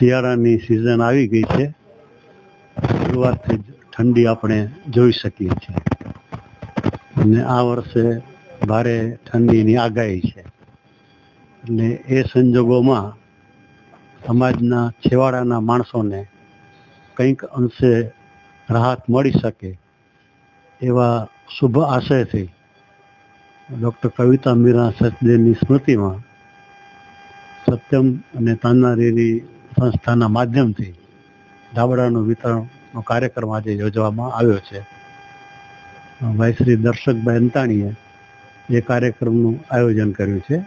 શિયાળાની સિઝન આવી ગઈ છે. શરૂઆતથી જ ઠંડી આપણે જોઈ શકીએ છીએ. અને આ વર્ષે ભારે ઠંડીની આગાહી છે. એટલે એ સંજોગોમાં સમાજના છેવાડાના માણસોને કંઈક અંશે રાહત મળી શકે એવા શુભ આશયથી ડૉક્ટર કવિતા મીરા સચદેવની સ્મૃતિમાં સત્યમ અને તાનારીરી સંસ્થાના માધ્યમથી ધાબળાનું વિતરણનો કાર્યક્રમ આજે યોજવામાં આવ્યો છે. ભાઈ શ્રી દર્શકભાઈ અંતાણીએ એ કાર્યક્રમનું આયોજન કર્યું છે.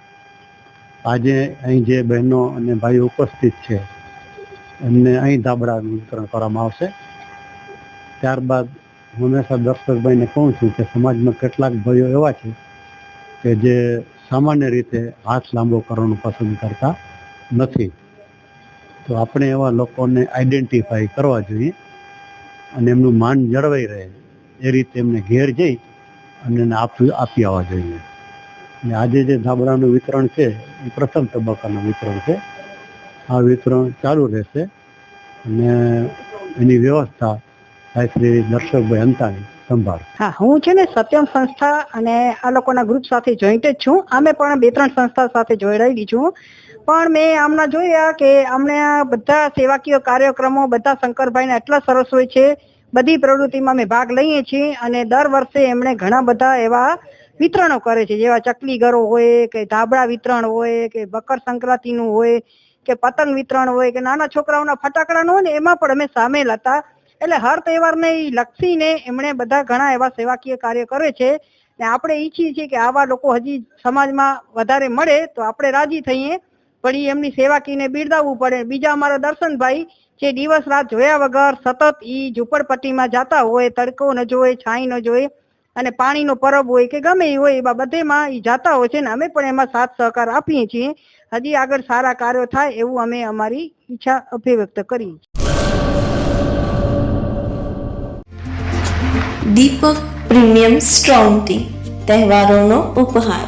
આજે અહીં જે બહેનો અને ભાઈઓ ઉપસ્થિત છે, એમને અહીં ધાબળાનું વિતરણ કરવામાં આવશે. ત્યારબાદ હું હંમેશા દર્શકભાઈને કહું છું કે સમાજમાં કેટલાક ભાઈઓ એવા છે કે જે સામાન્ય રીતે હાથ લાંબો કરવાનું પસંદ કરતા નથી. તો આપણે એવા લોકોને આઈડેન્ટિફાઈ કરવા જોઈએ અને એમનું માન જળવાઈ રહે. એ રીતે એમને ઘેર જઈ અને એને આપી આપી આવવા જોઈએ. અને આજે જે ધાબળાનું વિતરણ છે, એ પ્રથમ તબક્કાનું વિતરણ છે. આ વિતરણ ચાલુ રહેશે અને એની વ્યવસ્થા ભાઈ શ્રી દર્શકભાઈ અંતાણી સંભાળ હા, હું છે ને સત્યમ સંસ્થા અને આ લોકોના ગ્રુપ સાથે જોઈન્ટ જ છું. અમે પણ બે ત્રણ સંસ્થા સાથે જોડાયેલી છું. પણ મેં આમના જોયા કે અમને આ બધા સેવાકીય કાર્યક્રમો, બધા શંકરભાઈના એટલા સરસ હોય છે. બધી પ્રવૃત્તિમાં અમે ભાગ લઈએ છીએ અને દર વર્ષે એમણે ઘણા બધા એવા વિતરણો કરે છે, જેવા ચકલી ઘરો હોય, કે ધાબળા વિતરણ હોય, કે મકર સંક્રાંતિનું હોય, કે પતંગ વિતરણ હોય, કે નાના છોકરાઓના ફટાકડાનું હોય ને, એમાં પણ અમે સામેલ હતા. એટલે હર તહેવારને એ લક્ષીને એમણે બધા ઘણા એવા સેવાકીય કાર્ય કરે છે. ને આપણે ઈચ્છીએ છીએ કે આવા લોકો હજી સમાજમાં વધારે મળે, તો આપણે રાજી થઈએ. પણ એ એમની સેવાકીને બિરદાવવું પડે. બીજા અમારા દર્શનભાઈ જે દિવસ રાત જોયા વગર સતત ઈ ઝુંપડપટ્ટીમાં જતા હોય, તડકો ન જોઈ છાંય ન જોઈ અને પાણીનો પરબ હોય કે ગમે એ હોય એવા બધેમાં એ જાતા હોય છે ને અમે પણ એમાં સાથ સહકાર આપીએ છીએ. હજી આગળ સારા કાર્યો થાય એવું અમે અમારી ઈચ્છા અભિવ્યક્ત કરી દીપક પ્રીમિયમ સ્ટ્રોંગ ટી તહેવારોનો ઉપહાર.